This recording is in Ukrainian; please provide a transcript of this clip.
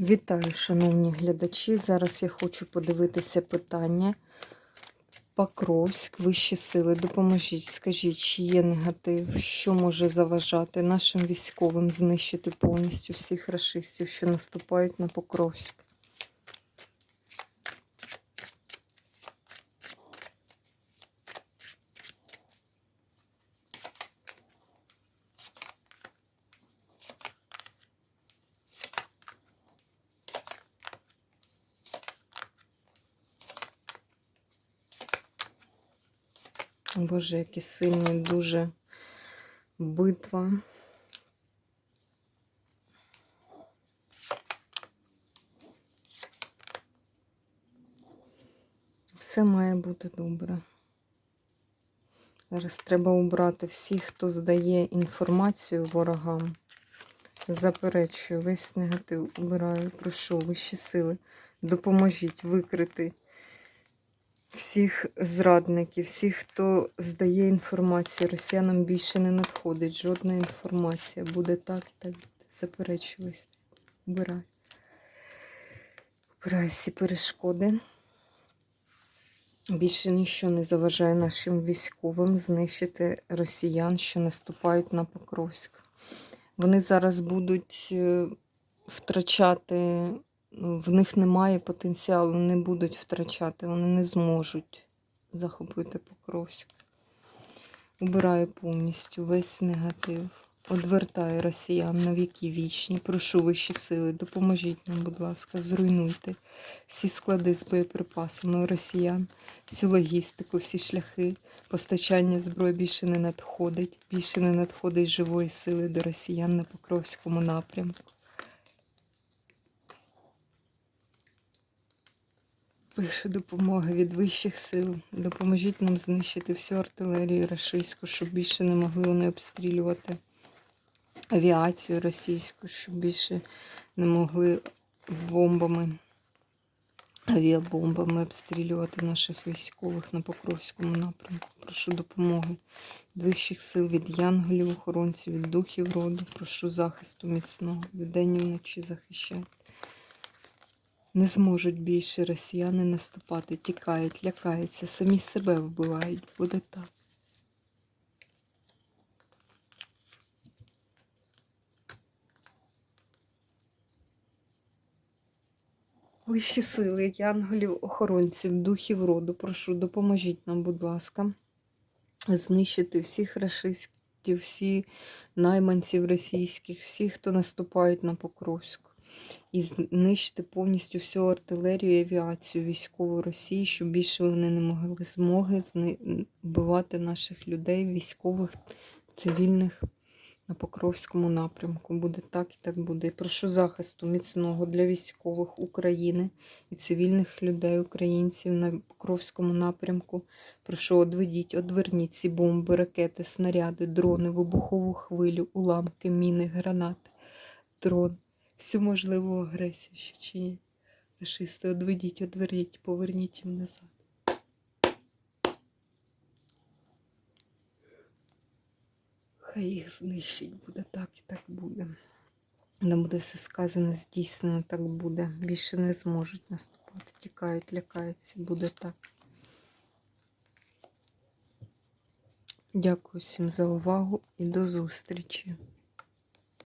Вітаю, шановні глядачі. Зараз я хочу подивитися питання. Покровськ, вищі сили, допоможіть, скажіть, чи є негатив, що може заважати нашим військовим знищити повністю всіх расистів, що наступають на Покровськ. Боже, які сильні дуже битва. Все має бути добре. Зараз треба убрати всіх, хто здає інформацію ворогам. Заперечую, весь негатив убираю. Прошу, вищі сили, допоможіть викрити всіх зрадників, всіх, хто здає інформацію. Росіянам більше не надходить жодна інформація. Буде так, так заперечуюсь. Убираю. Убираю всі перешкоди. Більше нічого не заважає нашим військовим знищити росіян, що наступають на Покровськ. Вони зараз будуть е, втрачати в них немає потенціалу, не будуть втрачати, вони не зможуть захопити Покровськ. Убираю повністю весь негатив. Одвертаю росіян на віки вічні. Прошу вищі сили, допоможіть нам, будь ласка, зруйнуйте всі склади з боєприпасами росіян, всю логістику, всі шляхи, постачання зброї більше не надходить, більше не надходить живої сили до росіян на Покровському напрямку. Пише допомога від вищих сил. Допоможіть нам знищити всю артилерію російську, щоб більше не могли вони обстрілювати авіацію російську, щоб більше не могли бомбами, авіабомбами обстрілювати наших військових на Покровському напрямку. Прошу допомоги від вищих сил, від янголів, охоронців, від духів роду. Прошу захисту міцного. Вдень і вночі захищайте. Не зможуть більше росіяни наступати, тікають, лякаються, самі себе вбивають. Буде так. Вищі сили, янголів, охоронців, духів роду, прошу, допоможіть нам, будь ласка, знищити всіх рашистів, всі найманців російських, всіх, хто наступають на Покровську і знищити повністю всю артилерію і авіацію військову Росії, щоб більше вони не могли змоги вбивати наших людей, військових, цивільних на Покровському напрямку. Буде так і так буде. І прошу захисту міцного для військових України і цивільних людей, українців на Покровському напрямку. Прошу одведіть, одверніть ці бомби, ракети, снаряди, дрони, вибухову хвилю, уламки, міни, гранати, дрон всю можливу агресію, що чинять фашисти. Одведіть, одверніть, поверніть їм назад. Хай їх знищить, буде так і так буде. Нам буде все сказане, здійснено, так буде. Більше не зможуть наступати. Тікають, лякаються, буде так. Дякую всім за увагу і до зустрічі!